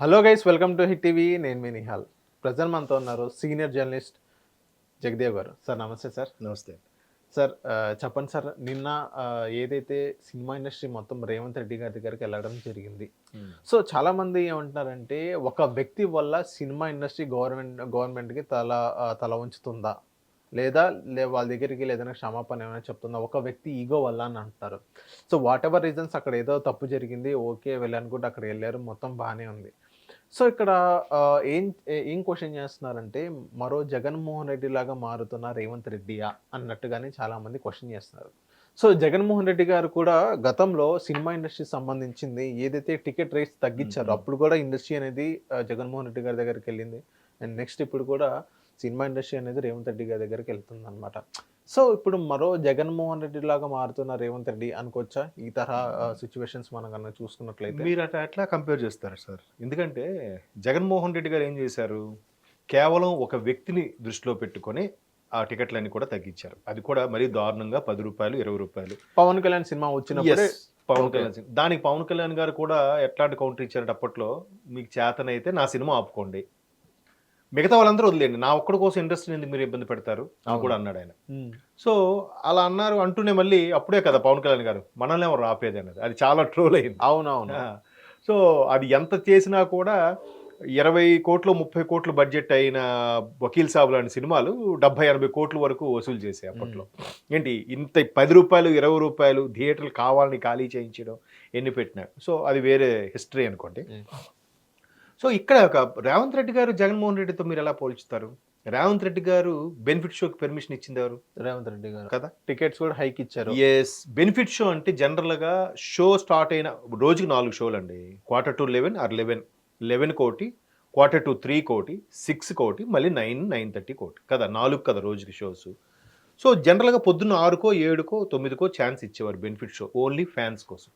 Hello guys welcome to Hit TV. నేను మీ Nihal. Present మనతో ఉన్నారు సీనియర్ జర్నలిస్ట్ జగదేవ్ గారు. సార్ నమస్తే సార్. నమస్తే. సార్ చెప్పండి సార్ నిన్న ఏదైతే సినిమా ఇండస్ట్రీ మొత్తం రేవంత్ రెడ్డి గారి దగ్గరికి వెళ్ళడం జరిగింది. సో చాలా మంది ఏమంటున్నారంటే ఒక వ్యక్తి వల్ల సినిమా ఇండస్ట్రీ గవర్నమెంట్ గవర్నమెంట్కి తల తల ఉంచుతుందా లేదా లే వాళ్ళ దగ్గరికి ఏదైనా క్షమాపణ ఏమైనా చెప్తుందా? ఒక వ్యక్తి ఈగో వల్ల అని అంటారు సో వాట్ ఎవర్ రీజన్స్ అక్కడ ఏదో తప్పు జరిగింది ఓకే వెళ్ళనుకుంటే అక్కడ వెళ్ళారు మొత్తం బాగానే ఉంది. సో ఇక్కడ ఏం ఏ- క్వశ్చన్ చేస్తున్నారంటే మరో జగన్మోహన్ రెడ్డి లాగా మారుతున్న రేవంత్ రెడ్డియా అన్నట్టుగానే చాలా మంది క్వశ్చన్ చేస్తున్నారు. సో జగన్మోహన్ రెడ్డి గారు కూడా గతంలో సినిమా ఇండస్ట్రీ సంబంధించింది ఏదైతే టికెట్ రేట్స్ తగ్గించారో. అప్పుడు కూడా ఇండస్ట్రీ అనేది జగన్మోహన్ రెడ్డి గారి దగ్గరికి వెళ్ళింది. అండ్ నెక్స్ట్ ఇప్పుడు కూడా సినిమా ఇండస్ట్రీ అనేది రేవంత్ రెడ్డి గారి దగ్గరికి వెళ్తుంది అనమాట సో ఇప్పుడు మరో జగన్మోహన్ రెడ్డి లాగా మారుతున్న రేవంత్ రెడ్డి అనుకోవచ్చా? ఈ తరహా సిచ్యువేషన్స్ మనం కన్నా చూసుకున్నట్లయితే? మీరు అట్లా ఎట్లా కంపేర్ చేస్తారు సార్. ఎందుకంటే జగన్మోహన్ రెడ్డి గారు ఏం చేశారు? కేవలం ఒక వ్యక్తిని దృష్టిలో పెట్టుకొని ఆ టికెట్లన్నీ కూడా తగ్గించారు. అది కూడా మరీ దారుణంగా పది రూపాయలు ఇరవై రూపాయలు. పవన్ కళ్యాణ్ సినిమా వచ్చినప్పుడే పవన్. కళ్యాణ్ సినిమా. దానికి పవన్ కళ్యాణ్ గారు కూడా ఎట్లాంటి కౌంటర్ ఇచ్చారు అప్పట్లో? మీకు చేతనైతే నా సినిమా ఆపుకోండి. మిగతా వాళ్ళందరూ వదిలేండి నా ఒక్కడి కోసం ఇండస్ట్రీని ఎందుకు మీరు ఇబ్బంది పెడతారు? అని. కూడా అన్నాడు ఆయన. సో అలా అన్నారు అంటూనే మళ్ళీ అప్పుడే కదా పవన్ కళ్యాణ్ గారు మనల్ని ఎవరు ఆపేది అనేది అది చాలా ట్రోల్ అయింది. అవునవును. సో అది ఎంత చేసినా కూడా ఇరవై కోట్లు ముప్పై కోట్లు బడ్జెట్ అయిన వకీల్ సాబ్ లాంటి సినిమాలు డెబ్బై ఎనభై కోట్ల వరకు వసూలు చేసాయి అప్పట్లో. ఏంటి? ఇంత పది రూపాయలు ఇరవై రూపాయలు థియేటర్లు కావాలని ఖాళీ చేయించడం ఎన్ని పెట్టినా. సో అది వేరే హిస్టరీ అనుకోండి. సో ఇక్కడ ఒక రేవంత్ రెడ్డి గారు జగన్మోహన్ రెడ్డితో మీరు ఎలా పోల్చుతారు? రేవంత్ రెడ్డి గారు బెనిఫిట్ షోకి పెర్మిషన్ ఇచ్చింది ఎవరు రేవంత్ రెడ్డి గారు. కదా? టికెట్స్ కూడా హైక్ ఇచ్చారు. ఎస్ బెనిఫిట్ షో అంటే జనరల్గా షో స్టార్ట్ అయిన రోజుకి నాలుగు షోలు అండి. Quarter to eleven or eleven eleven కోటి క్వార్టర్ టు త్రీ కోటి సిక్స్ కోటి మళ్ళీ నైన్ నైన్ థర్టీ కోటి కదా? నాలుగు కదా రోజుకి షోస్ సో జనరల్గా పొద్దున్న ఆరుకో ఏడుకో తొమ్మిదికో ఛాన్స్ ఇచ్చేవారు బెనిఫిట్ షో. ఓన్లీ ఫ్యాన్స్ కోసం.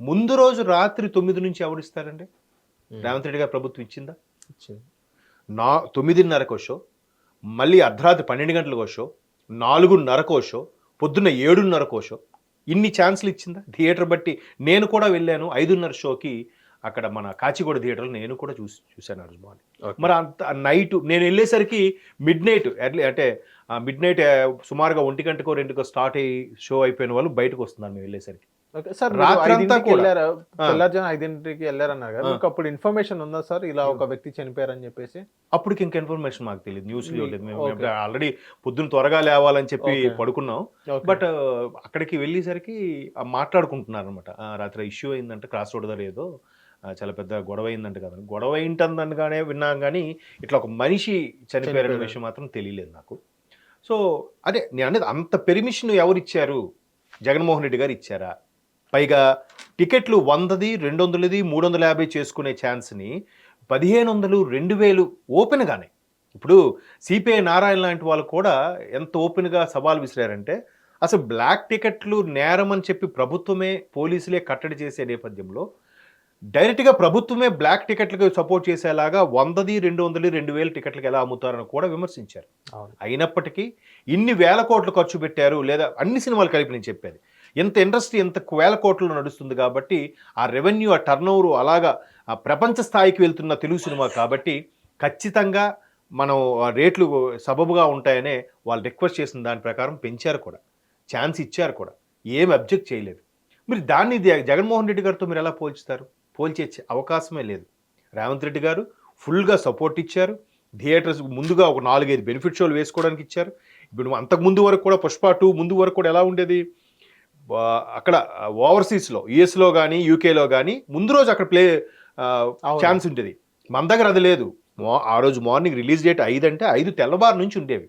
ముందు రోజు రాత్రి తొమ్మిది నుంచి ఎవరు ఇస్తారండి. రేవంత్ రెడ్డి గారు ప్రభుత్వం ఇచ్చిందా? ఇచ్చింది. నా తొమ్మిదిన్నరకు షో మళ్ళీ అర్ధరాత్రి పన్నెండు గంటలకు షో నాలుగున్నరకు షో పొద్దున్న ఏడున్నరకు షో ఇన్ని ఛాన్స్లు ఇచ్చిందా? థియేటర్ బట్టి నేను కూడా వెళ్ళాను ఐదున్నర షోకి అక్కడ మన కాచిగూడ థియేటర్లో నేను కూడా చూసి చూశాను రోజు మార్నింగ్ Okay. మరి అంత నైట్ నేను వెళ్ళేసరికి మిడ్ నైట్ ఎర్లీ అంటే మిడ్ నైట్ సుమారుగా ఒంటి గంటకో రెండుకో స్టార్ట్ అయ్యి షో అయిపోయిన వాళ్ళు బయటకు వస్తున్నారు మేము వెళ్ళేసరికి. సార్ రాత్రంతా. వెళ్ళారు? ఐదింటికి వెళ్ళారన్నారు కదా. మీకు అప్పుడు ఇన్ఫర్మేషన్ ఉందా సార్? ఇలా ఒక వ్యక్తి చనిపోయారని చెప్పేసి? అప్పటికి ఇంకా ఇన్ఫర్మేషన్ మాకు తెలియదు. న్యూస్ లేదు మేము. ఆల్రెడీ పొద్దున్న త్వరగా లేవాలని చెప్పి. పడుకున్నాం. బట్ అక్కడికి వెళ్ళేసరికి మాట్లాడుకుంటున్నారు అనమాట రాత్రి ఇష్యూ అయిందంటే క్రాస్ రోడ్ దగ్గర ఏదో చాలా పెద్ద గొడవ అయిందంట కదా. గొడవ అయింటుందనగానే విన్నాం కానీ ఇట్లా ఒక మనిషి చనిపోయారనే చనిపోయారు. విషయం మాత్రం తెలియలేదు నాకు. సో అదే నేను అనేది అంత పెర్మిషన్ ఎవరు ఇచ్చారు జగన్మోహన్ రెడ్డి గారు ఇచ్చారా? పైగా టికెట్లు వందది రెండు వందలది మూడు వందల యాభై చేసుకునే ఛాన్స్ని పదిహేను వందలు రెండు వేలు ఓపెన్గానే. ఇప్పుడు సిపిఐ నారాయణ లాంటి వాళ్ళు కూడా ఎంత ఓపెన్గా సవాల్ విసిరారంటే అసలు బ్లాక్ టికెట్లు నేరం అని చెప్పి ప్రభుత్వమే పోలీసులే కట్టడి చేసే నేపథ్యంలో డైరెక్ట్గా ప్రభుత్వమే బ్లాక్ టికెట్లకు సపోర్ట్ చేసేలాగా వందది రెండు వందలు రెండు వేల టికెట్లకు ఎలా అమ్ముతారని కూడా విమర్శించారు. అయినప్పటికీ ఇన్ని వేల కోట్లు ఖర్చు పెట్టారు లేదా అన్ని సినిమాలు కలిపి నేను చెప్పేది. ఎంత ఇండస్ట్రీ ఎంత వేల కోట్లు నడుస్తుంది కాబట్టి ఆ రెవెన్యూ ఆ టర్న్ అలాగా ఆ ప్రపంచ స్థాయికి వెళ్తున్న తెలుగు సినిమా కాబట్టి ఖచ్చితంగా మనం ఆ రేట్లు సబబుగా ఉంటాయనే వాళ్ళు రిక్వెస్ట్ చేసిన దాని ప్రకారం పెంచారు కూడా. ఛాన్స్ ఇచ్చారు కూడా. ఏం అబ్జెక్ట్ చేయలేదు. మీరు దాన్ని జగన్మోహన్ రెడ్డి గారితో మీరు ఎలా పోల్చుతారు? పోల్చే అవకాశమే లేదు. రేవంత్ రెడ్డి గారు ఫుల్గా సపోర్ట్ ఇచ్చారు. థియేటర్స్ ముందుగా ఒక నాలుగైదు బెనిఫిట్ షోలు వేసుకోవడానికి ఇచ్చారు. ఇప్పుడు అంతకు ముందు వరకు కూడా పుష్ప టూ ముందు వరకు కూడా ఎలా ఉండేది? అక్కడ ఓవర్సీస్లో యుఎస్లో కానీ యూకేలో కానీ ముందు రోజు అక్కడ ప్లే. ఛాన్స్ ఉండేది. మన దగ్గర అది లేదు. ఆ రోజు మార్నింగ్ రిలీజ్ డేట్ ఐదు అంటే ఐదు తెల్లవారు నుంచి ఉండేవి.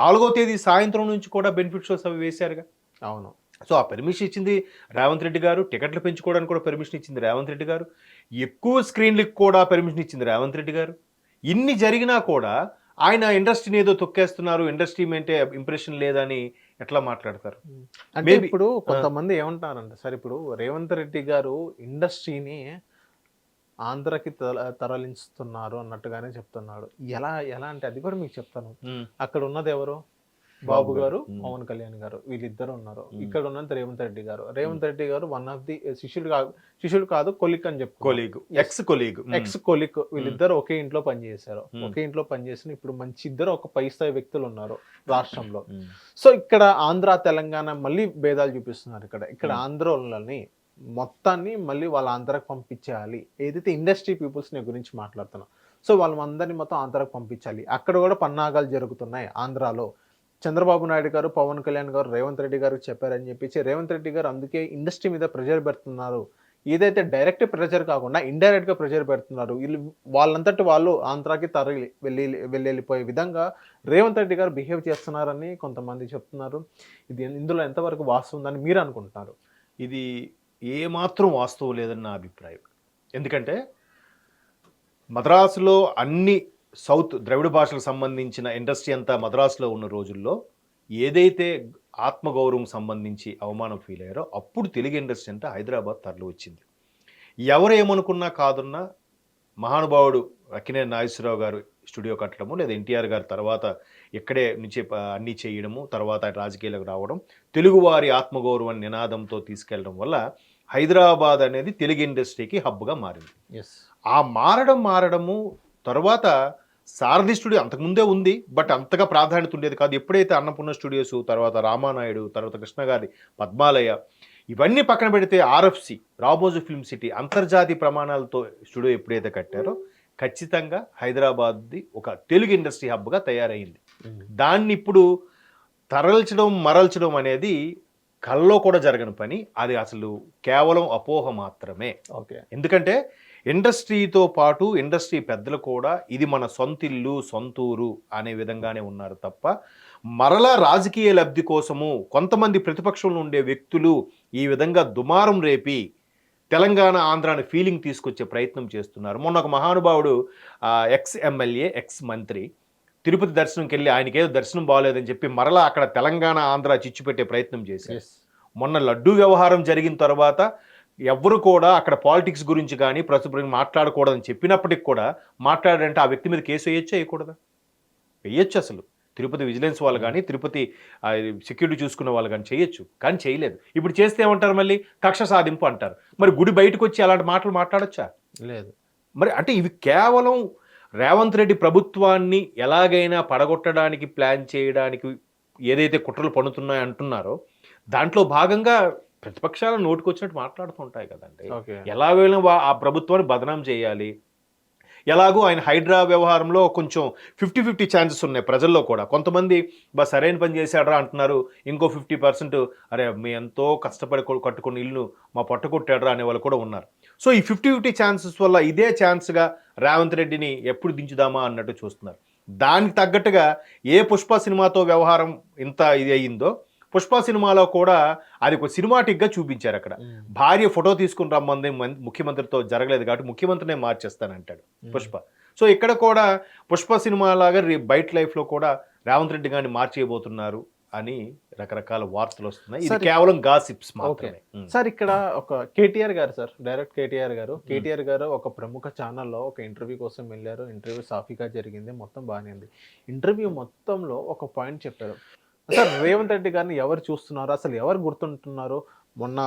నాలుగో తేదీ సాయంత్రం నుంచి కూడా బెనిఫిట్ షోస్ అవి వేశారుగా. అవును. సో ఆ పర్మిషన్ ఇచ్చింది రేవంత్ రెడ్డి గారు. టికెట్లు పెంచుకోవడానికి కూడా పర్మిషన్ ఇచ్చింది రేవంత్ రెడ్డి గారు. ఎక్కువ స్క్రీన్లకు కూడా పర్మిషన్ ఇచ్చింది రేవంత్ రెడ్డి గారు. ఇన్ని జరిగినా కూడా ఆయన ఇండస్ట్రీని ఏదో తొక్కేస్తున్నారు. ఇండస్ట్రీ అంటే ఇంప్రెషన్ లేదని ఎట్లా మాట్లాడతారు? అంటే. ఇప్పుడు కొంతమంది ఏమంటారంటే సార్ ఇప్పుడు రేవంత్ రెడ్డి గారు ఇండస్ట్రీని ఆంధ్రకి తర- తరలిస్తున్నారు అన్నట్టుగానే చెప్తున్నాడు. ఎలా ఎలా అంటే అది కూడా మీకు చెప్తాను. అక్కడ ఉన్నది ఎవరు? బాబు గారు. పవన్ కళ్యాణ్ గారు వీళ్ళిద్దరు ఉన్నారు. ఇక్కడ ఉన్నంత రేవంత్ రెడ్డి గారు. రేవంత్ రెడ్డి గారు వన్ ఆఫ్ ది శిష్యుడు కాదు శిష్యుడు కాదు కొలిక్ అని చెప్పు colleague ex colleague. Ex colic వీళ్ళిద్దరు ఒకే ఇంట్లో పనిచేశారు. ఒకే ఇంట్లో పనిచేసిన ఇప్పుడు మంచి ఇద్దరు ఒక పై స్థాయి వ్యక్తులు ఉన్నారు రాష్ట్రంలో. సో ఇక్కడ ఆంధ్ర తెలంగాణ మళ్ళీ భేదాలు చూపిస్తున్నారు ఇక్కడ. ఇక్కడ మ్మ్. ఆంధ్రోళ్ళని మొత్తాన్ని మళ్ళీ వాళ్ళ ఆంధ్రాకి పంపించేయాలి ఏదైతే ఇండస్ట్రీ పీపుల్స్ని గురించి మాట్లాడుతున్నాం. సో వాళ్ళందరినీ మొత్తం ఆంధ్రాకి పంపించాలి. అక్కడ కూడా పన్నాగాలు జరుగుతున్నాయి ఆంధ్రాలో. చంద్రబాబు నాయుడు గారు పవన్ కళ్యాణ్ గారు రేవంత్ రెడ్డి గారు చెప్పారని చెప్పేసి రేవంత్ రెడ్డి గారు అందుకే ఇండస్ట్రీ మీద ప్రెజర్ పెడుతున్నారు. ఏదైతే డైరెక్ట్ ప్రెజర్ కాకుండా ఇండైరెక్ట్గా ప్రెజర్ పెడుతున్నారు వీళ్ళు వాళ్ళంతటి వాళ్ళు ఆంధ్రాకి తరలి వెళ్ళి వెళ్ళిపోయే విధంగా రేవంత్ రెడ్డి గారు బిహేవ్ చేస్తున్నారని కొంతమంది చెప్తున్నారు. ఇది ఇందులో ఎంతవరకు వాస్తవం ఉందని మీరు అనుకుంటున్నారు? ఇది ఏమాత్రం వాస్తవం లేదని నా అభిప్రాయం. ఎందుకంటే మద్రాసులో అన్ని సౌత్ ద్రవిడ భాషలకు సంబంధించిన ఇండస్ట్రీ అంతా మద్రాసులో ఉన్న రోజుల్లో ఏదైతే ఆత్మగౌరవం సంబంధించి అవమానం ఫీల్ అయ్యారో అప్పుడు తెలుగు ఇండస్ట్రీ అంటే హైదరాబాద్ తరలి వచ్చింది. ఎవరు ఏమనుకున్నా కాదున్నా మహానుభావుడు అక్కినేని నాగేశ్వరరావు గారు స్టూడియో కట్టడము లేదా ఎన్టీఆర్ గారు తర్వాత ఇక్కడే నుంచి అన్నీ చేయడము తర్వాత రాజకీయాలకు రావడం తెలుగువారి ఆత్మగౌరవం నినాదంతో తీసుకెళ్ళడం వల్ల హైదరాబాద్ అనేది తెలుగు ఇండస్ట్రీకి హబ్గా మారింది. ఎస్ ఆ మారడం మారడము తర్వాత సారథి స్టూడియో అంతకుముందే ఉంది బట్ అంతగా ప్రాధాన్యత ఉండేది కాదు. ఎప్పుడైతే అన్నపూర్ణ స్టూడియోస్ తర్వాత రామానాయుడు తర్వాత కృష్ణ గారి పద్మాలయ ఇవన్నీ పక్కన పెడితే ఆర్ఎఫ్సి రామోజు ఫిల్మ్ సిటీ అంతర్జాతీయ ప్రమాణాలతో స్టూడియో ఎప్పుడైతే కట్టారో ఖచ్చితంగా హైదరాబాద్ది ఒక తెలుగు ఇండస్ట్రీ హబ్గా తయారైంది. దాన్ని ఇప్పుడు తరల్చడం మరల్చడం అనేది కల్లో కూడా జరగని పని. అది అసలు కేవలం అపోహ మాత్రమే. ఓకే. ఎందుకంటే ఇండస్ట్రీతో పాటు ఇండస్ట్రీ పెద్దలు కూడా ఇది మన సొంతిల్లు సొంతూరు అనే విధంగానే ఉన్నారు తప్ప మరలా రాజకీయ లబ్ధి కోసము కొంతమంది ప్రతిపక్షంలో ఉండే వ్యక్తులు ఈ విధంగా దుమారం రేపి తెలంగాణ ఆంధ్రాని ఫీలింగ్ తీసుకొచ్చే ప్రయత్నం చేస్తున్నారు. మొన్న ఒక మహానుభావుడు ఎక్స్ ఎమ్మెల్యే ఎక్స్ మంత్రి తిరుపతి దర్శనంకి వెళ్ళి ఆయనకి ఏదో దర్శనం బాగోలేదని చెప్పి మరలా అక్కడ తెలంగాణ ఆంధ్ర చిచ్చు పెట్టే ప్రయత్నం చేశారు. మొన్న లడ్డు వ్యవహారం జరిగిన తర్వాత ఎవ్వరు కూడా అక్కడ పాలిటిక్స్ గురించి కానీ ప్రస్తుతం మాట్లాడకూడదని చెప్పినప్పటికి కూడా మాట్లాడారంటే ఆ వ్యక్తి మీద కేసు వేయొచ్చా వేయకూడదా? వేయొచ్చు అసలు. తిరుపతి విజిలెన్స్ వాళ్ళు కానీ తిరుపతి సెక్యూరిటీ చూసుకున్న వాళ్ళు కానీ చేయొచ్చు కానీ చేయలేదు. ఇప్పుడు చేస్తే ఏమంటారు మళ్ళీ? కక్ష సాధింపు అంటారు. మరి గుడి బయటకు వచ్చి అలాంటి మాటలు మాట్లాడొచ్చా? లేదు. మరి అంటే ఇవి కేవలం రేవంత్ రెడ్డి ప్రభుత్వాన్ని ఎలాగైనా పడగొట్టడానికి ప్లాన్ చేయడానికి ఏదైతే కుట్రలు పన్నుతున్నాయి అంటున్నారో దాంట్లో భాగంగా ప్రతిపక్షాలు నోటుకొచ్చినట్టు మాట్లాడుతుంటాయి కదండి. ఓకే. ఎలాగైనా వా- ఆ ప్రభుత్వాన్ని బదనాం చేయాలి. ఎలాగో ఆయన హైడ్రా వ్యవహారంలో కొంచెం ఫిఫ్టీ ఫిఫ్టీ ఛాన్సెస్ ఉన్నాయి ప్రజల్లో కూడా. కొంతమంది బా సరైన పని చేశాడ్రా అంటున్నారు. ఇంకో ఫిఫ్టీ పర్సెంట్ అరే మీ ఎంతో కష్టపడి కట్టుకున్న ఇల్లు మా పొట్ట కొట్టాడ్రా అనే వాళ్ళు కూడా ఉన్నారు. సో ఈ ఫిఫ్టీ ఫిఫ్టీ ఛాన్సెస్ వల్ల ఇదే ఛాన్స్గా రేవంత్ రెడ్డిని ఎప్పుడు దించుదామా అన్నట్టు చూస్తున్నారు. దానికి తగ్గట్టుగా ఏ పుష్ప సినిమాతో వ్యవహారం ఇంత ఇది అయ్యిందో పుష్ప సినిమాలో కూడా అది ఒక సినిమాటిక్గా చూపించారు అక్కడ. భార్య ఫోటో తీసుకుని రమ్మంది ముఖ్యమంత్రితో జరగలేదు కాబట్టి ముఖ్యమంత్రినే మార్చేస్తానంటాడు పుష్ప. సో ఇక్కడ కూడా పుష్ప సినిమా లాగా రే- బయట లైఫ్లో కూడా రేవంత్ రెడ్డి గారిని మార్చేయబోతున్నారు అని రకరకాల వార్తలు వస్తున్నాయి. ఇది. కేవలం గాసిప్స్ మాత్రమే. సార్ ఇక్కడ ఒక కేటీఆర్ గారు సార్ డైరెక్ట్ కేటీఆర్ గారు. కేటీఆర్ గారు ఒక ప్రముఖ ఛానల్లో ఒక ఇంటర్వ్యూ కోసం వెళ్ళారు. ఇంటర్వ్యూ సాఫీగా జరిగింది. మొత్తం బాగానే ఉంది. ఇంటర్వ్యూ మొత్తంలో ఒక పాయింట్ చెప్పారు. సార్ రేవంత్ రెడ్డి గారిని ఎవరు చూస్తున్నారు? అసలు ఎవరు గుర్తుంటున్నారు? మొన్న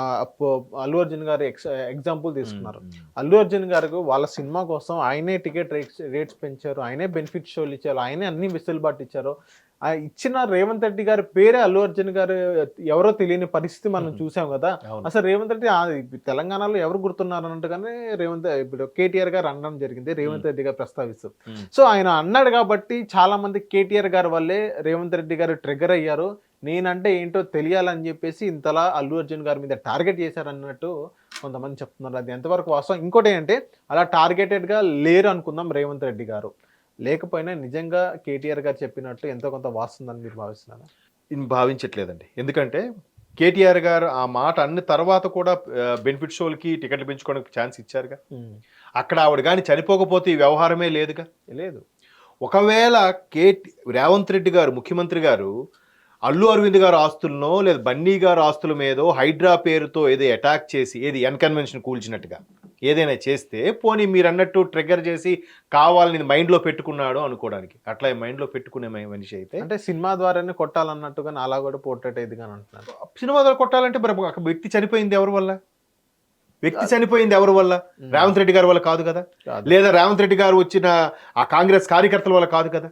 అల్లు అర్జున్ గారు ఎక్స్ ఎగ్జాంపుల్ తీసుకున్నారు. అల్లు అర్జున్ గారికి వాళ్ళ సినిమా కోసం ఆయనే టికెట్ రేట్స్ రేట్స్ పెంచారు ఆయనే బెనిఫిట్ షోలు ఇచ్చారు ఆయనే అన్ని వెసులుబాటు ఇచ్చారు ఆ ఇచ్చిన రేవంత్ రెడ్డి గారి పేరే అల్లు అర్జున్ గారు ఎవరో తెలియని పరిస్థితి మనం. చూసాం కదా. అసలు రేవంత్ రెడ్డి తెలంగాణలో ఎవరు గుర్తున్నారు అన్నట్టుగానే రేవంత్ ఇప్పుడు కేటీఆర్ గారు అనడం జరిగింది రేవంత్ రెడ్డి గారు ప్రస్తావిస్తూ. సో ఆయన అన్నాడు కాబట్టి చాలా మంది కేటీఆర్ గారి వల్లే రేవంత్ రెడ్డి గారు ట్రిగర్ అయ్యారు నేనంటే ఏంటో తెలియాలని చెప్పేసి ఇంతలా అల్లు అర్జున్ గారి మీద టార్గెట్ చేశారు అన్నట్టు కొంతమంది చెప్తున్నారు. అది ఎంతవరకు వాస్తవం? ఇంకోటి ఏంటంటే అలా టార్గెటెడ్గా లేరు అనుకుందాం రేవంత్ రెడ్డి గారు. లేకపోయినా నిజంగా కేటీఆర్ గారు చెప్పినట్టు ఎంతో కొంత వాస్తుందని మీరు భావిస్తున్నారా? భావించట్లేదండి. ఎందుకంటే కేటీఆర్ గారు ఆ మాట అన్ని తర్వాత కూడా బెనిఫిట్ షోలకి టికెట్లు పెంచుకోవడానికి ఛాన్స్ ఇచ్చారుగా. అక్కడ ఆవిడ కానీ చనిపోకపోతే ఈ వ్యవహారమే లేదుగా? లేదు. ఒకవేళ కే రేవంత్ రెడ్డి గారు ముఖ్యమంత్రి గారు అల్లు అరవింద్ గారు ఆస్తులనో లేదా బన్నీ గారు ఆస్తుల మీదో హైడ్రా పేరుతో ఏదో అటాక్ చేసి ఏది ఎన్కన్వెన్షన్ కూల్చినట్టుగా ఏదైనా చేస్తే పోనీ మీరు అన్నట్టు ట్రిగ్గర్ చేసి కావాలని మైండ్లో పెట్టుకున్నాడు అనుకోవడానికి. అట్లా మైండ్లో పెట్టుకునే మనిషి అయితే అంటే సినిమా ద్వారానే కొట్టాలన్నట్టుగా అలా కూడా పోర్ట్రేట్ అయింది అని అంటున్నారు. సినిమా ద్వారా కొట్టాలంటే మరి ఒక వ్యక్తి చనిపోయింది ఎవరి వల్ల? వ్యక్తి చనిపోయింది ఎవరి వల్ల? రేవంత్ రెడ్డి గారి వల్ల కాదు కదా. లేదా రేవంత్ రెడ్డి గారు వచ్చిన ఆ కాంగ్రెస్ కార్యకర్తల వల్ల కాదు కదా.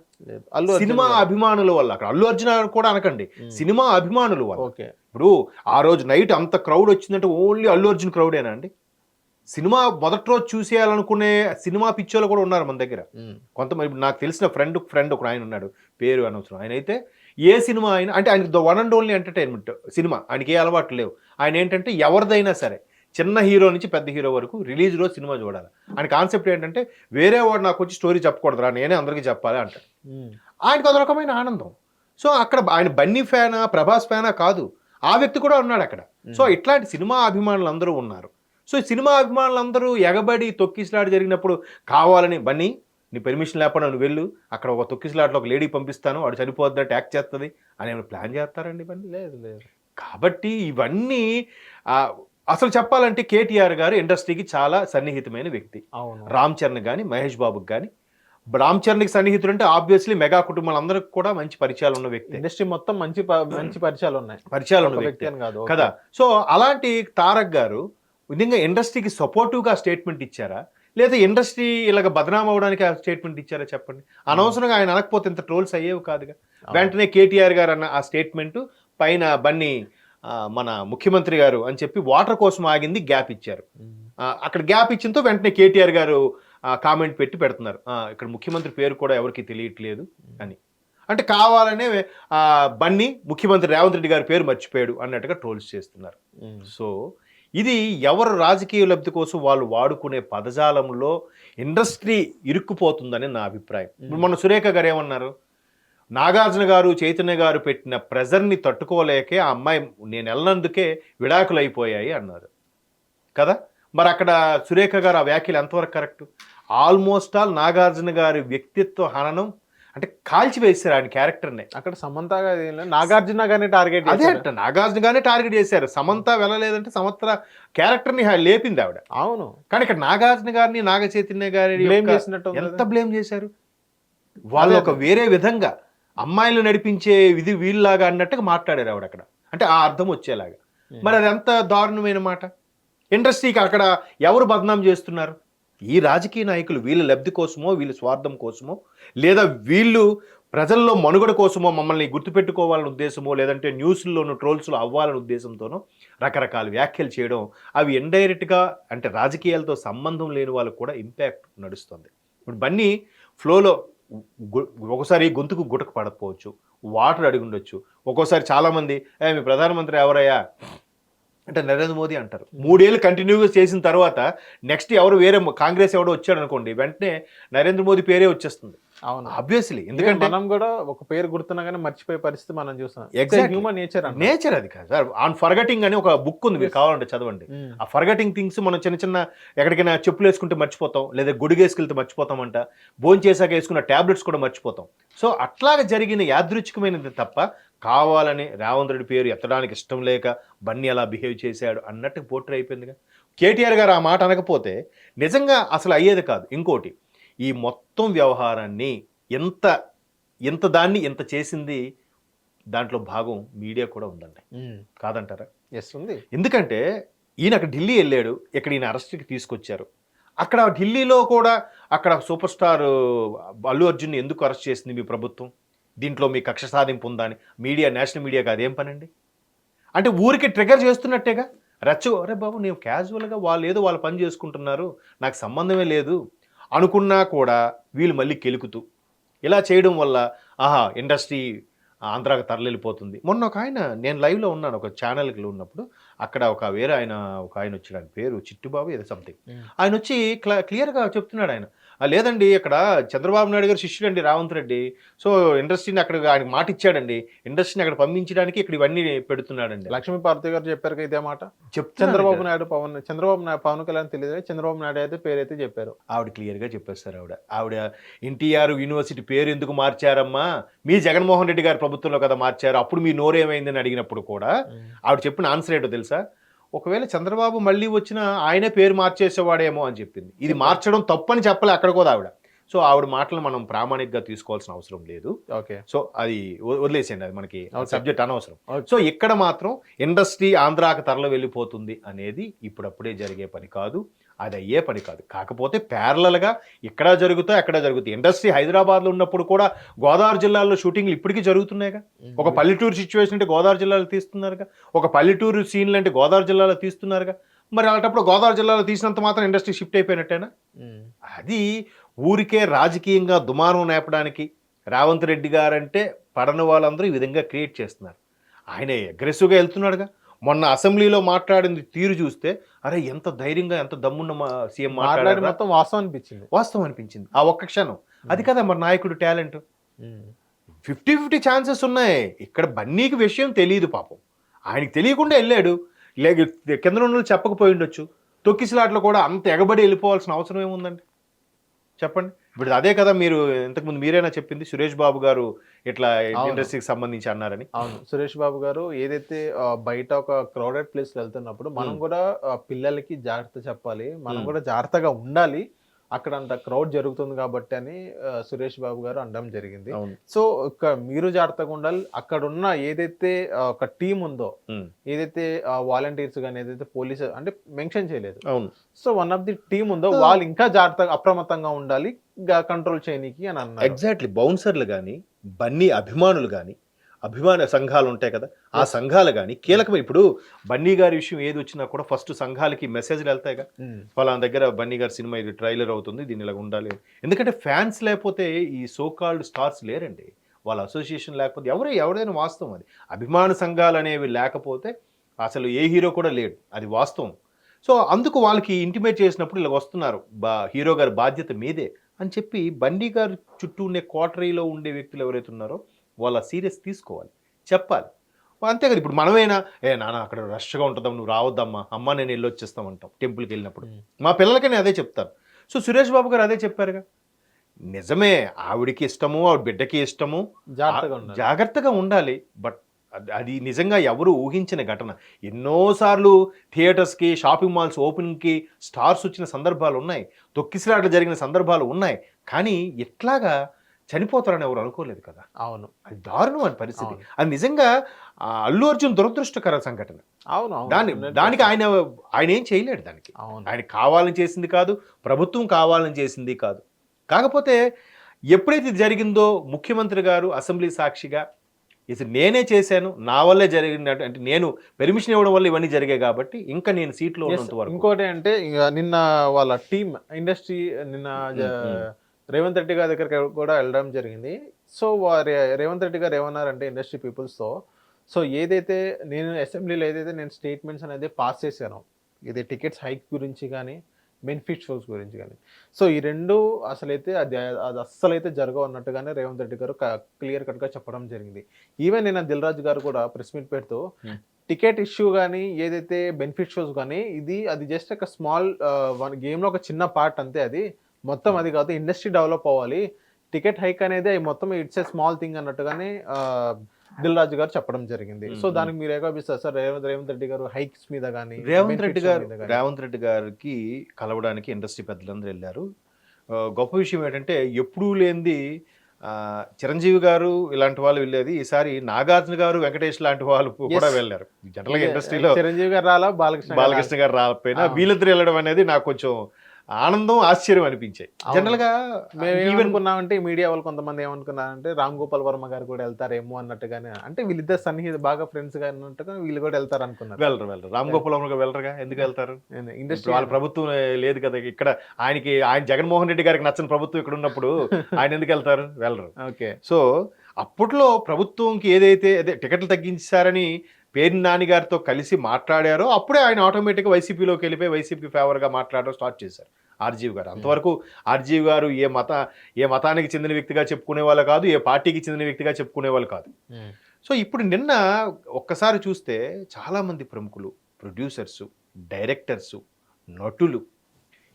అల్లు సినిమా. అభిమానుల వల్ల. అక్కడ అల్లు అర్జున్ కూడా అనకండి. సినిమా అభిమానుల వల్ల. ఓకే. ఇప్పుడు ఆ రోజు నైట్ అంత క్రౌడ్ వచ్చిందంటే ఓన్లీ అల్లు అర్జున్ క్రౌడేనా అండి? సినిమా మొదటి రోజు చూసేయాలనుకునే సినిమా పిచ్చోళ్ళు కూడా ఉన్నారు మన దగ్గర. కొంతమంది ఇప్పుడు నాకు తెలిసిన ఫ్రెండ్ ఫ్రెండ్ ఒక ఆయన ఉన్నాడు. పేరు అనవసరం. ఆయన అయితే ఏ సినిమా అయినా అంటే ఆయనకి the one and only entertainment cinema. ఆయనకి ఏ అలవాట్లు లేవు. ఆయన ఏంటంటే ఎవరిదైనా సరే చిన్న హీరో నుంచి పెద్ద హీరో వరకు రిలీజ్ రోజు సినిమా చూడాలి. ఆయన కాన్సెప్ట్ ఏంటంటే వేరే వాడు నాకు వచ్చి స్టోరీ చెప్పకూడదురా నేనే అందరికీ చెప్పాలి అంటాడు. ఆయనకు అదొక రకమైన ఆనందం. సో అక్కడ ఆయన బన్నీ ఫ్యానా ప్రభాస్ ఫ్యానా కాదు. ఆ వ్యక్తి కూడా ఉన్నాడు అక్కడ. సో ఇట్లాంటి సినిమా అభిమానులు అందరూ ఉన్నారు. సో ఈ సినిమా అభిమానులందరూ ఎగబడి తొక్కిసలాట జరిగినప్పుడు కావాలని బన్నీ నీ పెర్మిషన్ లేకుండా నువ్వు వెళ్ళు అక్కడ ఒక తొక్కిసలాట్లో ఒక లేడీ పంపిస్తాను వాడు చనిపోద్దా ట్యాక్ చేస్తుంది అని ఏమైనా ప్లాన్ చేస్తారండి ఇవన్నీ లేదు లేదు. కాబట్టి ఇవన్నీ అసలు చెప్పాలంటే కేటీఆర్ గారు ఇండస్ట్రీకి చాలా సన్నిహితమైన వ్యక్తి. అవును. రామ్ చరణ్ కానీ మహేష్ బాబుకి కానీ రామ్ చరణ్కి సన్నిహితుడు అంటే ఆబ్వియస్లీ మెగా కుటుంబాలందరికీ కూడా మంచి పరిచయాలు ఉన్న వ్యక్తి. ఇండస్ట్రీ మొత్తం మంచి మంచి పరిచయాలు ఉన్నాయి. పరిచయాలు ఉన్న వ్యక్తి కాదు కదా. సో అలాంటి తారక్ గారు నిజంగా ఇండస్ట్రీకి సపోర్టివ్గా స్టేట్మెంట్ ఇచ్చారా? లేదా ఇండస్ట్రీ ఇలాగ బదనాం అవడానికి ఆ స్టేట్మెంట్ ఇచ్చారా చెప్పండి? అనవసరంగా ఆయన అనకపోతే ఇంత ట్రోల్స్ అయ్యేవి కాదుగా. వెంటనే కేటీఆర్ గారు అన్న ఆ స్టేట్మెంట్ పైన బన్నీ మన ముఖ్యమంత్రి గారు అని చెప్పి వాటర్ కోసం ఆగింది గ్యాప్ ఇచ్చారు. అక్కడ గ్యాప్ ఇచ్చింతో వెంటనే కేటీఆర్ గారు కామెంట్ పెట్టి పెడుతున్నారు. ఇక్కడ ముఖ్యమంత్రి పేరు కూడా ఎవరికి తెలియట్లేదు అని. అంటే కావాలనే బన్నీ ముఖ్యమంత్రి రేవంత్ రెడ్డి గారి పేరు మర్చిపోయాడు అన్నట్టుగా ట్రోల్స్ చేస్తున్నారు. సో ఇది ఎవరు రాజకీయ లబ్ధి కోసం వాళ్ళు వాడుకునే పదజాలంలో ఇండస్ట్రీ ఇరుక్కుపోతుందని నా అభిప్రాయం. మొన్న సురేఖ గారు ఏమన్నారు? నాగార్జున గారు చైతన్య గారు పెట్టిన ప్రెజర్ని తట్టుకోలేకే ఆ అమ్మాయి నేను వెళ్ళినందుకే విడాకులు అయిపోయాయి అన్నారు. కదా? మరి అక్కడ సురేఖ గారు ఆ వ్యాఖ్యలు ఎంతవరకు కరెక్ట్? ఆల్మోస్ట్ ఆల్ నాగార్జున గారి వ్యక్తిత్వ హననం అంటే కాల్చివేశారు ఆయన క్యారెక్టర్ని. అక్కడ సమంత నాగార్జున గారిని టార్గెట్ అదే అంట నాగార్జున గానే టార్గెట్ చేశారు. సమంత వెళ్ళలేదంటే సమంత క్యారెక్టర్ని లేపింది ఆవిడ. అవును. కానీ ఇక్కడ నాగార్జున గారిని నాగ చైతన్య గారి బ్లేమ్ యొక్క- చేసినట్టు ఉంది ఎంత. బ్లేమ్ చేశారు? వాళ్ళు ఒక వేరే విధంగా అమ్మాయిలు నడిపించే ఇది వీళ్ళలాగా అన్నట్టుగా మాట్లాడారు ఆవిడ అక్కడ అంటే ఆ అర్థం వచ్చేలాగా. మరి అది ఎంత దారుణమైన మాట. ఇండస్ట్రీకి అక్కడ ఎవరు బదనాం చేస్తున్నారు? ఈ రాజకీయ నాయకులు వీళ్ళ లబ్ధి కోసమో వీళ్ళ స్వార్థం కోసమో లేదా వీళ్ళు ప్రజల్లో మనుగడ కోసమో మమ్మల్ని గుర్తుపెట్టుకోవాలనే ఉద్దేశమో లేదంటే న్యూస్లోను ట్రోల్స్లో అవ్వాలనే ఉద్దేశంతోనో రకరకాల వ్యాఖ్యలు చేయడం అవి ఇండైరెక్ట్గా అంటే రాజకీయాలతో సంబంధం లేని వాళ్ళకు కూడా ఇంపాక్ట్ నడుస్తుంది. ఇప్పుడు బన్నీ ఫ్లోలో ఒకసారి గొంతుకు గుటక పడకపోవచ్చు వాటర్ అడిగి ఉండొచ్చు. ఒక్కోసారి చాలామంది మీ ప్రధానమంత్రి ఎవరయ్యా? అంటే నరేంద్ర మోదీ అంటారు. మూడేళ్ళు కంటిన్యూగా చేసిన తర్వాత నెక్స్ట్ ఎవరు వేరే కాంగ్రెస్ ఎవడో వచ్చాడు అనుకోండి వెంటనే నరేంద్ర మోదీ పేరే వచ్చేస్తుంది. అవును. ఆబ్వియస్లీ ఎందుకంటే మనం కూడా ఒక పేరు గుర్తున్నా కానీ మర్చిపోయే పరిస్థితి మనం చూస్తాం Exactly. హ్యూమన్ నేచర్ నేచర్ అది కాదు. సార్ ఆన్ ఫర్గటింగ్ అని ఒక బుక్ ఉంది మీరు. కావాలంటే చదవండి. ఉమ్. ఆ ఫర్గటింగ్ థింగ్స్ మనం చిన్న చిన్న ఎక్కడికైనా చెప్పులు వేసుకుంటే మర్చిపోతాం లేదా గుడిగేసుకెళ్తే మర్చిపోతామంట భోజనం చేశాక వేసుకున్న టాబ్లెట్స్ కూడా మర్చిపోతాం. సో అట్లాగా జరిగిన యాదృచ్ఛికమైనది తప్ప కావాలని రేవంత్ రెడ్డి పేరు ఎత్తడానికి ఇష్టం లేక బన్నీ అలా బిహేవ్ చేశాడు అన్నట్టు పోర్ట్రే అయిపోయిందిగా. కేటీఆర్ గారు ఆ మాట అనకపోతే నిజంగా అసలు అయ్యేది కాదు. ఇంకోటి ఈ మొత్తం వ్యవహారాన్ని ఎంత ఎంత దాన్ని ఎంత చేసింది దాంట్లో భాగం మీడియా కూడా ఉందండి. కాదంటారా? ఎస్ ఉంది. ఎందుకంటే ఈయన అక్కడ ఢిల్లీ వెళ్ళాడు ఇక్కడ ఈయన అరెస్ట్కి తీసుకొచ్చారు. అక్కడ ఢిల్లీలో కూడా అక్కడ సూపర్ స్టార్ అల్లు అర్జున్ ఎందుకు అరెస్ట్ చేసింది మీ ప్రభుత్వం? దీంట్లో మీ కక్ష సాధింపు ఉందా అని. మీడియా నేషనల్ మీడియాకి అదేం పనండి? అంటే ఊరికి ట్రిగర్ చేస్తున్నట్టేగా? రచ్చు అరే బాబు నేను క్యాజువల్గా వాళ్ళు ఏదో వాళ్ళు పని చేసుకుంటున్నారు నాకు సంబంధమే లేదు అనుకున్నా కూడా వీళ్ళు మళ్ళీ కెలుకుతూ. ఇలా చేయడం వల్ల ఆహా ఇండస్ట్రీ ఆంధ్రాకి తరలిపోతుంది. మొన్న ఒక ఆయన నేను లైవ్లో ఉన్నాను ఒక ఛానల్కి ఉన్నప్పుడు. అక్కడ ఒక వేరే ఆయన ఒక ఆయన వచ్చాడు ఆయన పేరు చిట్టుబాబు ఏదో సంథింగ్. ఆయన వచ్చి క్లా క్లియర్గా చెప్తున్నాడు ఆయన. "ఆ, లేదండి ఇక్కడ చంద్రబాబు నాయుడు గారు శిష్యుడండి రావంత్ రెడ్డి. సో ఇండస్ట్రీని అక్కడ ఆయనకు మాట ఇచ్చాడండి. ఇండస్ట్రీని అక్కడ పంపించడానికి ఇక్కడ ఇవన్నీ పెడుతున్నాడండి. లక్ష్మీ పార్వతి గారు చెప్పారు ఇదే మాట? చెప్తున్నాడు చంద్రబాబు. నాయుడు పవన్ చంద్రబాబు నాయుడు పవన్ కళ్యాణ్ తెలియదు చంద్రబాబు నాయుడు అయితే పేరైతే చెప్పారు. ఆవిడ క్లియర్గా చెప్పేస్తారు ఆవిడ. ఆవిడ ఎన్టీఆర్ యూనివర్సిటీ పేరు ఎందుకు మార్చారమ్మా? మీ జగన్మోహన్ రెడ్డి గారి ప్రభుత్వంలో కదా మార్చారు. అప్పుడు మీ నోరేమైందని అడిగినప్పుడు కూడా ఆవిడ చెప్పిన ఆన్సర్ ఏంటో తెలుసా? ఒకవేళ చంద్రబాబు మళ్ళీ వచ్చినా ఆయనే పేరు మార్చేసేవాడేమో అని చెప్పింది. ఇది మార్చడం తప్పని చెప్పలే అక్కడ కూడా ఆవిడ. సో ఆవిడ మాటలు మనం ప్రామాణికంగా తీసుకోవాల్సిన అవసరం లేదు. ఓకే. సో అది వదిలేసేయండి అది మనకి. సబ్జెక్ట్ అనవసరం. సో ఇక్కడ మాత్రం ఇండస్ట్రీ ఆంధ్రాకి తరలి వెళ్ళిపోతుంది అనేది ఇప్పుడప్పుడే జరిగే పని కాదు అది అయ్యే పని కాదు. కాకపోతే ప్యారలల్గా ఇక్కడ జరుగుతాయి అక్కడ జరుగుతాయి ఇండస్ట్రీ హైదరాబాద్లో ఉన్నప్పుడు కూడా గోదావరి జిల్లాలో షూటింగ్లు ఇప్పటికీ జరుగుతున్నాయిగా. ఒక పల్లెటూరు సిచ్యువేషన్ అంటే గోదావరి జిల్లాలో తీస్తున్నారుగా. ఒక పల్లెటూరు సీన్లు అంటే గోదావరి జిల్లాలో తీస్తున్నారుగా. మరి అలాంటప్పుడు గోదావరి జిల్లాలో తీసినంత మాత్రం ఇండస్ట్రీ షిఫ్ట్ అయిపోయినట్టేనా. అది ఊరికే రాజకీయంగా దుమారం నేపడానికి రేవంత్ రెడ్డి గారంటే పడని వాళ్ళందరూ ఈ విధంగా క్రియేట్ చేస్తున్నారు. ఆయన అగ్రెసివ్గా వెళ్తున్నాడుగా. మొన్న అసెంబ్లీలో మాట్లాడింది తీరు చూస్తే అరే ఎంత ధైర్యంగా ఎంత దమ్మున్న సీఎం మాట్లాడి మొత్తం వాస్తవం అనిపించింది. వాస్తవం అనిపించింది. ఆ ఒక్క క్షణం. అది కదా మరి నాయకుడు టాలెంట్. ఫిఫ్టీ ఫిఫ్టీ ఛాన్సెస్ ఉన్నాయి. ఇక్కడ బన్నీకి విషయం తెలియదు పాపం. ఆయనకి తెలియకుండా వెళ్ళాడు. లేక కింద వాళ్ళు చెప్పకపోయి ఉండొచ్చు. తొక్కిసలాట్లో కూడా అంత ఎగబడి వెళ్ళిపోవాల్సిన అవసరం ఏముందండి? చెప్పండి ఇప్పుడు అదే కదా మీరు ఇంతకుముందు మీరైనా చెప్పింది సురేష్ బాబు గారు ఇట్లా. ఇండస్ట్రీకి సంబంధించి అన్నారని అవును సురేష్ బాబు గారు ఏదైతే బయట ఒక క్రౌడెడ్ ప్లేస్ వెళ్తున్నప్పుడు మనం. కూడా పిల్లలకి జాగ్రత్త చెప్పాలి మనం. కూడా జాగ్రత్తగా ఉండాలి అక్కడ అంత క్రౌడ్ జరుగుతుంది కాబట్టి అని సురేష్ బాబు గారు అనడం జరిగింది. సో ఇక్కడ మీరు జాగ్రత్తగా ఉండాలి. అక్కడ ఉన్న ఏదైతే ఒక టీం ఉందో ఏదైతే వాలంటీర్స్ కానీ ఏదైతే పోలీస్ అంటే మెన్షన్ చేయలేదు. అవును. So one of the team ఉందో వాళ్ళు ఇంకా జాగ్రత్తగా అప్రమత్తంగా ఉండాలి కంట్రోల్ చేయనీకి అని అన్నారు. ఎగ్జాక్ట్లీ బౌన్సర్లు కానీ బన్నీ అభిమానులు కానీ అభిమాన సంఘాలు ఉంటాయి కదా ఆ సంఘాలు కానీ కీలకమైన ఇప్పుడు బన్నీ గారి విషయం ఏది వచ్చినా కూడా ఫస్ట్ సంఘాలకి మెసేజ్లు వెళ్తాయిగా. మ్మ్. వాళ్ళ దగ్గర బన్నీ గారి సినిమా ఇది ట్రైలర్ అవుతుంది దీని ఇలా ఉండాలి ఎందుకంటే ఫ్యాన్స్ లేకపోతే ఈ సో కాల్డ్ స్టార్స్ లేరండి. వాళ్ళ అసోసియేషన్ లేకపోతే ఎవరు ఎవరైనా వాస్తవం అది. అభిమాన సంఘాలు అనేవి లేకపోతే అసలు ఏ హీరో కూడా లేడు. అది వాస్తవం. సో అందుకు వాళ్ళకి ఇంటిమేట్ చేసినప్పుడు ఇలా వస్తున్నారు. బా హీరో గారి బాధ్యత మీదే అని చెప్పి బండి గారి చుట్టూ ఉండే కోటరీలో ఉండే వ్యక్తులు ఎవరైతే ఉన్నారో వాళ్ళ సీరియస్ తీసుకోవాలి. చెప్పాలి. అంతే కదా ఇప్పుడు మనమైనా? ఏ నాన్న అక్కడ రష్గా ఉంటుందమ్మా నువ్వు రావద్దమ్మా అమ్మ నేను వెళ్ళి వచ్చేస్తామంటాం టెంపుల్కి వెళ్ళినప్పుడు. మా పిల్లలకి నేను అదే చెప్తాను సో సురేష్ బాబు గారు అదే చెప్పారుగా. నిజమే ఆవిడికి ఇష్టము ఆవిడ బిడ్డకి ఇష్టము. జాగ్రత్తగా ఉండాలి. బట్ అది- అది నిజంగా ఎవరు ఊహించిన ఘటన. ఎన్నోసార్లు థియేటర్స్కి షాపింగ్ మాల్స్ ఓపెనింగ్కి స్టార్స్ వచ్చిన సందర్భాలు ఉన్నాయి. తొక్కిసలాట్లు జరిగిన సందర్భాలు ఉన్నాయి. కానీ ఇట్లాగా చనిపోతారని ఎవరు అనుకోలేదు కదా? అవును. అది దారుణమైన పరిస్థితి. అవును. అది నిజంగా అల్లు అర్జున్ దురదృష్టకర సంఘటన. అవును దాని దానికి ఆయన ఆయన ఏం చేయలేడు దానికి. అవును. ఆయన కావాలని చేసింది కాదు ప్రభుత్వం కావాలని చేసింది కాదు. కాకపోతే ఎప్పుడైతే ఇది జరిగిందో ముఖ్యమంత్రి గారు అసెంబ్లీ సాక్షిగా ఇది నేనే చేశాను నా వల్లే జరిగినట్టు అంటే నేను పెర్మిషన్ ఇవ్వడం వల్ల ఇవన్నీ జరిగాయి కాబట్టి ఇంకా నేను సీట్లో ఉన్నంత వరకు. ఇంకోటి అంటే ఇక నిన్న వాళ్ళ టీం ఇండస్ట్రీ నిన్న. రేవంత్ రెడ్డి గారి దగ్గరికి కూడా వెళ్ళడం జరిగింది. సో వారి రేవంత్ రెడ్డి గారు ఏమన్నారంటే ఇండస్ట్రీ పీపుల్స్తో సో ఏదైతే నేను అసెంబ్లీలో ఏదైతే నేను స్టేట్మెంట్స్ అనేది పాస్ చేశానో ఇది టికెట్స్ హైక్ గురించి కానీ బెనిఫిట్ షోస్ గురించి కానీ సో ఈ రెండు అసలైతే అది అది అస్సలైతే జరగవు అన్నట్టుగానే రేవంత్ రెడ్డి గారు క్లియర్ కట్గా చెప్పడం జరిగింది. ఈవెన్ నిన్న దిల్ రాజు గారు కూడా ప్రెస్ మీట్ పెడుతూ Hmm. టికెట్ ఇష్యూ కానీ ఏదైతే బెనిఫిట్ షోస్ కానీ ఇది అది జస్ట్ ఒక స్మాల్ వన్ గేమ్లో ఒక చిన్న పార్ట్ అంతే అది. మొత్తం అది కాదు ఇండస్ట్రీ డెవలప్ అవ్వాలి. టికెట్ హైక్ అనేది మొత్తం ఇట్స్ ఏ స్మాల్ థింగ్ అన్నట్టుగానే దిల్ రాజు గారు చెప్పడం జరిగింది. సో. దానికి మీరు ఏకపిస్తారు సార్ రేవంత్ రేవంత్ రెడ్డి గారు హైక్స్ మీద కానీ రేవంత్ రెడ్డి గారు రేవంత్ రెడ్డి గారికి కలవడానికి ఇండస్ట్రీ పెద్దలందరూ వెళ్ళారు. గొప్ప విషయం ఏంటంటే ఎప్పుడూ లేనిది ఆ, చిరంజీవి గారు ఇలాంటి వాళ్ళు వెళ్ళేది. ఈసారి నాగార్జున గారు వెంకటేష్ లాంటి వాళ్ళు కూడా. వెళ్ళారు. జనరల్గా ఇండస్ట్రీలో చిరంజీవి గారు రాలా బాలకృష్ణ గారు బాలకృష్ణ గారు రాకపోయినా. వీళ్ళిద్దరు వెళ్ళడం అనేది నాకు కొంచెం ఆనందం ఆశ్చర్యం అనిపించాయి. అవును. జనరల్గా మేము ఏమనుకున్నామంటే మీడియా వాళ్ళు కొంతమంది ఏమనుకున్నారంటే రామ్ గోపాల్ వర్మ గారు కూడా వెళ్తారేమో అన్నట్టుగానే అంటే వీళ్ళిద్దరు సన్నిహిత బాగా ఫ్రెండ్స్గా అన్నట్టుగా వీళ్ళు కూడా వెళ్తారు అనుకున్నారు వెళ్ళరు వెళ్ళరు. రామ్ గోపాల్ వర్మ వెళ్ళరుగా? ఎందుకు వెళ్తారు? ఇండస్ట్రీ వాళ్ళ ప్రభుత్వం లేదు కదా ఇక్కడ ఆయనకి ఆయన జగన్మోహన్ రెడ్డి గారికి నచ్చని ప్రభుత్వం ఇక్కడ ఉన్నప్పుడు ఆయన ఎందుకు వెళ్తారు? వెళ్ళరు. ఓకే. సో అప్పట్లో ప్రభుత్వంకి ఏదైతే అదే టికెట్లు తగ్గించారని పేరు నాని గారితో కలిసి మాట్లాడారో అప్పుడే ఆయన ఆటోమేటిక్గా వైసీపీలోకి వెళ్ళిపోయి వైసీపీ ఫేవర్గా మాట్లాడడం స్టార్ట్ చేశారు ఆర్జీవి గారు. అంతవరకు ఆర్జీవి గారు ఏ మత ఏ మతానికి చెందిన వ్యక్తిగా చెప్పుకునే వాళ్ళు కాదు ఏ పార్టీకి చెందిన వ్యక్తిగా చెప్పుకునే వాళ్ళు కాదు. సో ఇప్పుడు నిన్న ఒక్కసారి చూస్తే చాలామంది ప్రముఖులు ప్రొడ్యూసర్స్ డైరెక్టర్స్ నటులు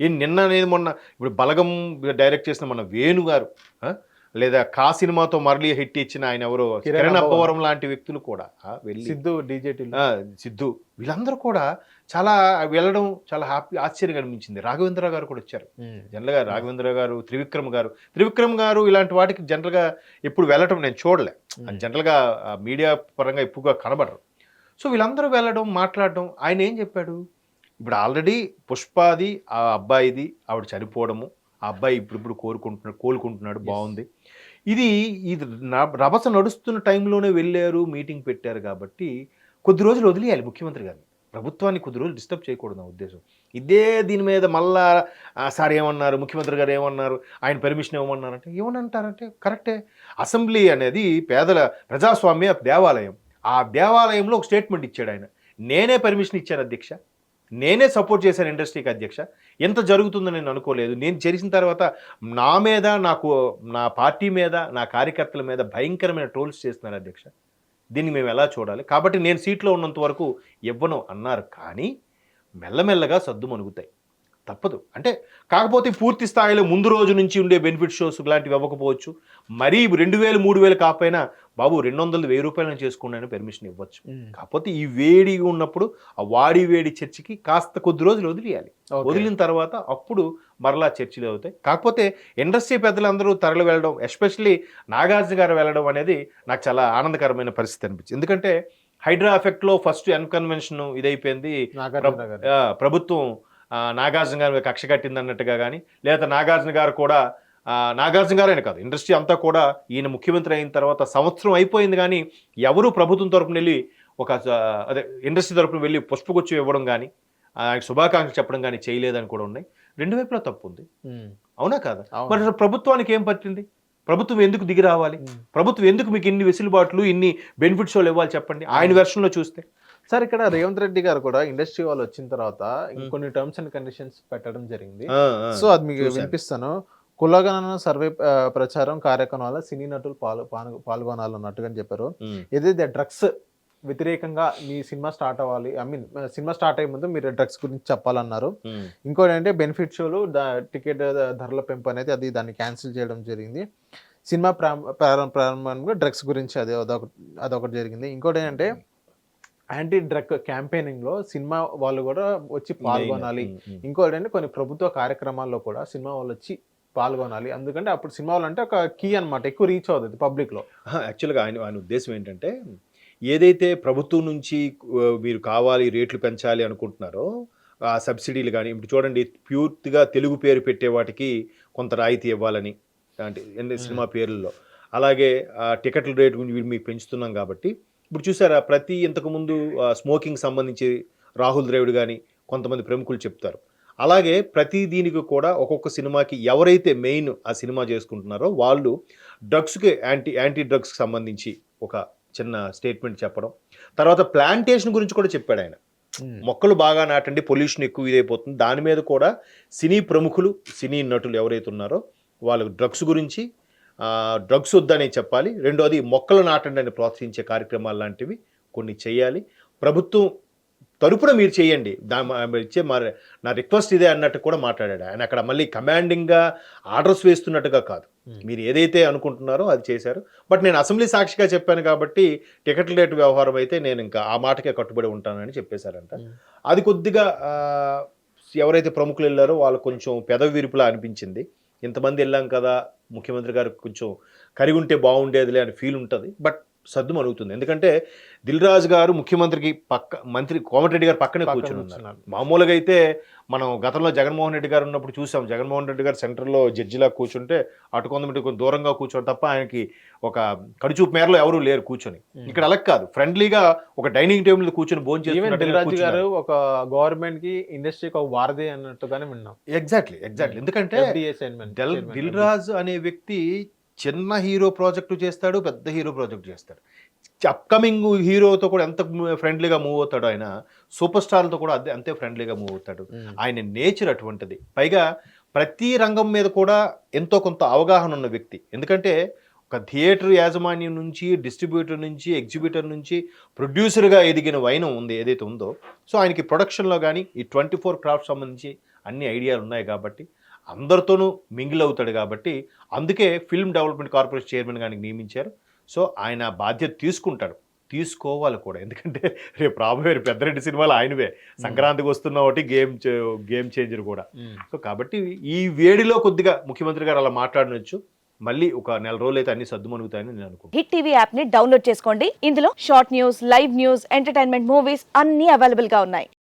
ఈ నిన్న అనేది మొన్న ఇప్పుడు బలగం డైరెక్ట్ చేసిన మన వేణు గారు? లేదా కా సినిమాతో మరలి హిట్ ఇచ్చిన ఆయన ఎవరో కిరణ్ అబ్బవరం. లాంటి వ్యక్తులు కూడా వెళ్ళి సిద్ధు డీజేటీలు ఆ, సిద్ధు వీళ్ళందరూ కూడా చాలా వెళ్ళడం చాలా హ్యాపీ ఆశ్చర్యంగా అనిపించింది. రాఘవేంద్ర గారు కూడా వచ్చారు. జనరల్గా రాఘవేంద్ర గారు త్రివిక్రమ్ గారు త్రివిక్రమ్ గారు ఇలాంటి వాటికి జనరల్గా ఎప్పుడు వెళ్ళటం నేను చూడలే. జనరల్గా మీడియా పరంగా ఎక్కువగా కనబడరు. సో వీళ్ళందరూ వెళ్ళడం మాట్లాడడం ఆయన ఏం చెప్పాడు? ఇప్పుడు ఆల్రెడీ పుష్పాది ఆ అబ్బాయిది ఆవిడ చనిపోవడము ఆ అబ్బాయి ఇప్పుడు ఇప్పుడు కోరుకుంటున్నాడు కోలుకుంటున్నాడు బాగుంది. ఇది ఇది రభస నడుస్తున్న టైంలోనే వెళ్ళారు మీటింగ్ పెట్టారు కాబట్టి కొద్ది రోజులు వదిలేయాలి ముఖ్యమంత్రి గారిని. ప్రభుత్వాన్ని కొద్ది రోజులు డిస్టర్బ్ చేయకూడదు నా ఉద్దేశం. ఇదే దీని మీద మళ్ళా సార్ ఏమన్నారు ముఖ్యమంత్రి గారు ఏమన్నారు ఆయన పర్మిషన్ ఇవ్వమన్నారంటే ఏమనంటారంటే కరెక్టే. అసెంబ్లీ అనేది పేదల ప్రజాస్వామ్య దేవాలయం. ఆ దేవాలయంలో ఒక స్టేట్మెంట్ ఇచ్చాడు ఆయన. నేనే పర్మిషన్ ఇచ్చాను అధ్యక్ష. నేనే సపోర్ట్ చేశాను ఇండస్ట్రీకి అధ్యక్ష. ఎంత జరుగుతుందని నేను అనుకోలేదు. నేను చేసిన తర్వాత నా మీద నాకు నా పార్టీ మీద నా కార్యకర్తల మీద భయంకరమైన ట్రోల్స్ చేస్తున్నారు అధ్యక్ష. దీన్ని మేము ఎలా చూడాలి? కాబట్టి నేను సీట్లో ఉన్నంత వరకు ఇవ్వను అన్నారు కానీ మెల్లమెల్లగా సద్దు మణుగుతాయి తప్పదు. అంటే కాకపోతే పూర్తి స్థాయిలో ముందు రోజు నుంచి ఉండే బెనిఫిట్ షోస్ లాంటివి ఇవ్వకపోవచ్చు మరీ రెండు వేలు మూడు వేలు కాకపోయినా బాబు రెండు వందలు వెయ్యి రూపాయలను చేసుకున్నాను పర్మిషన్ ఇవ్వచ్చు. కాకపోతే ఈ వేడి ఉన్నప్పుడు ఆ వాడి వేడి చర్చికి కాస్త కొద్ది రోజులు వదిలేయాలి. వదిలిన తర్వాత అప్పుడు మరలా చర్చలు అవుతాయి. కాకపోతే ఇండస్ట్రీ పెద్దలందరూ తరలి వెళ్ళడం ఎస్పెషల్లీ నాగార్జున గారు వెళ్ళడం అనేది నాకు చాలా ఆనందకరమైన పరిస్థితి అనిపించింది. ఎందుకంటే హైడ్రా ఎఫెక్ట్లో ఫస్ట్ ఎన్కన్వెన్షన్ ఇదైపోయింది. ప్రభుత్వం నాగార్జున గారి కక్ష కట్టింది అన్నట్టుగా కానీ లేదా నాగార్జున గారు కూడా నాగార్జున గారైనా కాదు. ఇండస్ట్రీ అంతా కూడా ఈయన ముఖ్యమంత్రి అయిన తర్వాత సంవత్సరం అయిపోయింది కానీ ఎవరు ప్రభుత్వం తరపున వెళ్ళి ఒక అదే ఇండస్ట్రీ తరపున వెళ్ళి పుష్పగుచ్చు ఇవ్వడం కానీ ఆయనకు శుభాకాంక్షలు చెప్పడం కానీ చేయలేదని కూడా ఉన్నాయి. రెండు వైపులా తప్పు ఉంది. అవునా కాదా. మరి ప్రభుత్వానికి ఏం పట్టింది? ప్రభుత్వం ఎందుకు దిగి రావాలి. ప్రభుత్వం ఎందుకు మీకు ఇన్ని వెసులుబాట్లు ఇన్ని బెనిఫిట్స్ ఇవ్వాలి చెప్పండి? ఆయన వెర్షన్లో చూస్తే. సార్ ఇక్కడ రేవంత్ రెడ్డి గారు కూడా ఇండస్ట్రీ వాళ్ళు వచ్చిన తర్వాత ఇంకొన్ని టర్మ్స్ అండ్ కండిషన్స్ పెట్టడం జరిగింది. సో అది మీకు. వినిపిస్తాను. కులగణన సర్వే ప్రచారం కార్యక్రమాల సినీ నటులు పాల్గొ- పాల్గొనాలన్నట్టుగా అని చెప్పారు. ఏదైతే డ్రగ్స్ వ్యతిరేకంగా మీ సినిమా స్టార్ట్ అవ్వాలి ఐ మీన్ సినిమా స్టార్ట్ అయ్యే ముందు మీరు డ్రగ్స్ గురించి చెప్పాలన్నారు. ఇంకోటి అంటే బెనిఫిట్ షోలు టికెట్ ధరల పెంపు అనేది అది దాన్ని క్యాన్సిల్ చేయడం జరిగింది సినిమా ప్రారంభ ప్రారం- ప్రారంభంగా డ్రగ్స్ గురించి అది అదొకటి అదొకటి జరిగింది ఇంకోటి ఏంటంటే యాంటీ డ్రగ్ క్యాంపెయినింగ్లో సినిమా వాళ్ళు కూడా వచ్చి పాల్గొనాలి. ఇంకోటి అంటే కొన్ని ప్రభుత్వ కార్యక్రమాల్లో కూడా సినిమా వాళ్ళు వచ్చి పాల్గొనాలి. ఎందుకంటే అప్పుడు సినిమా వాళ్ళు అంటే ఒక కీ అన్నమాట. ఎక్కువ రీచ్ అవుతుంది పబ్లిక్లో. ఆహా, యాక్చువల్గా ఆయన ఆయన ఉద్దేశం ఏంటంటే ఏదైతే ప్రభుత్వం నుంచి మీరు కావాలి రేట్లు పెంచాలి అనుకుంటున్నారో ఆ సబ్సిడీలు కానీ ఇప్పుడు చూడండి పూర్తిగా తెలుగు పేరు పెట్టే వాటికి కొంత రాయితీ ఇవ్వాలని అంటే ఎన్ని సినిమా పేర్లలో. అలాగే ఆ టికెట్ల రేటు గురించి మీకు పెంచుతున్నాం కాబట్టి ఇప్పుడు చూసారా ప్రతి ఇంతకుముందు స్మోకింగ్ సంబంధించి రాహుల్ ద్రవిడ్ కానీ కొంతమంది ప్రముఖులు చెప్తారు. అలాగే ప్రతి దీనికి కూడా ఒక్కొక్క సినిమాకి ఎవరైతే మెయిన్ ఆ సినిమా చేసుకుంటున్నారో వాళ్ళు డ్రగ్స్కి యాంటీ యాంటీ డ్రగ్స్కి సంబంధించి ఒక చిన్న స్టేట్మెంట్ చెప్పడం. తర్వాత ప్లాంటేషన్ గురించి కూడా చెప్పాడు ఆయన. మొక్కలు బాగా నాటండి పొల్యూషన్ ఎక్కువ ఇదైపోతుంది. దాని మీద కూడా సినీ ప్రముఖులు సినీ నటులు ఎవరైతే ఉన్నారో వాళ్ళకు డ్రగ్స్ గురించి డ్రగ్స్ వద్దని చెప్పాలి. రెండోది మొక్కలు నాటండి అని ప్రోత్సహించే కార్యక్రమాలు లాంటివి కొన్ని చేయాలి. ప్రభుత్వం తరపున మీరు చేయండి. దా మీరు ఇచ్చే మా నా రిక్వెస్ట్ ఇదే అన్నట్టు కూడా మాట్లాడాడు. ఆయన అక్కడ మళ్ళీ కమాండింగ్గా ఆర్డర్స్ వేస్తున్నట్టుగా కాదు. మీరు ఏదైతే అనుకుంటున్నారో అది చేశారు. బట్ నేను అసెంబ్లీ సాక్షిగా చెప్పాను కాబట్టి టికెట్ రేటు వ్యవహారం అయితే నేను ఇంకా ఆ మాటకే కట్టుబడి ఉంటానని చెప్పేశారంట. అది కొద్దిగా ఎవరైతే ప్రముఖులు వెళ్ళారో వాళ్ళు కొంచెం పెదవి విరుపులా అనిపించింది. ఇంతమంది వెళ్ళాం కదా ముఖ్యమంత్రి గారికి కొంచెం కరిగి ఉంటే బాగుండేదిలే అని ఫీల్ ఉంటుంది. బట్ సద్దు మరుగుతుంది. ఎందుకంటే దిల్ రాజు గారు ముఖ్యమంత్రికి పక్క మంత్రి కోమటిరెడ్డి గారు పక్కనే కూర్చుని ఉన్నారు. మామూలుగా అయితే మనం గతంలో జగన్మోహన్ రెడ్డి గారు ఉన్నప్పుడు చూసాం. జగన్మోహన్ రెడ్డి గారు సెంటర్లో జడ్జిలా కూర్చుంటే అటు కొంతమంది కొంచెం దూరంగా కూర్చోవడం తప్ప ఆయనకి ఒక కడుచూపు మేరలో ఎవరు లేరు కూర్చొని. ఇక్కడ అలా కాదు. ఫ్రెండ్లీగా ఒక డైనింగ్ టేబుల్ మీద కూర్చొని భోజనం కూర్చున్నారు. గారు ఒక గవర్నమెంట్కి ఇండస్ట్రీకి ఒక వారధి అన్నట్టుగానే విన్నాం. ఎగ్జాక్ట్లీ ఎగ్జాక్ట్లీ ఎందుకంటే రాజు అనే వ్యక్తి చిన్న హీరో ప్రాజెక్టు చేస్తాడు పెద్ద హీరో ప్రాజెక్ట్ చేస్తాడు. అప్కమింగ్ హీరోతో కూడా ఎంత ఫ్రెండ్లీగా మూవ్ అవుతాడు ఆయన సూపర్ స్టార్లతో కూడా అదే అంతే ఫ్రెండ్లీగా మూవ్ అవుతాడు. ఆయన నేచర్ అటువంటిది. పైగా ప్రతి రంగం మీద కూడా ఎంతో కొంత అవగాహన ఉన్న వ్యక్తి. ఎందుకంటే ఒక థియేటర్ యాజమాన్యం నుంచి డిస్ట్రిబ్యూటర్ నుంచి ఎగ్జిబ్యూటర్ నుంచి ప్రొడ్యూసర్గా ఎదిగిన వైనం ఉంది ఏదైతే ఉందో. సో ఆయనకి ప్రొడక్షన్లో కానీ ఈ ట్వంటీ ఫోర్ క్రాఫ్ట్ సంబంధించి అన్ని ఐడియాలు ఉన్నాయి కాబట్టి అందరితోనూ మింగిల్ అవుతాడు కాబట్టి అందుకే ఫిల్మ్ డెవలప్మెంట్ కార్పొరేషన్ చైర్మన్ గారికి నియమించారు. సో ఆయన ఆ బాధ్యత తీసుకుంటాడు. తీసుకోవాలి కూడా. ఎందుకంటే రేపు రాబోయే పెద్దరెడ్డి సినిమాలు ఆయనవే. సంక్రాంతికి వస్తున్న ఒకటి గేమ్ గేమ్ చేంజర్ కూడా. సో కాబట్టి ఈ వేడిలో కొద్దిగా ముఖ్యమంత్రి గారు అలా మాట్లాడనొచ్చు. మళ్ళీ ఒక నెల రోజులు అయితే అన్ని సర్దుమణుగుతాయని నేను అనుకుంటున్నాను. హిట్ టీవీ యాప్ని డౌన్లోడ్ చేసుకోండి. ఇందులో short news live news entertainment movies అన్ని అవైలబుల్గా ఉన్నాయి.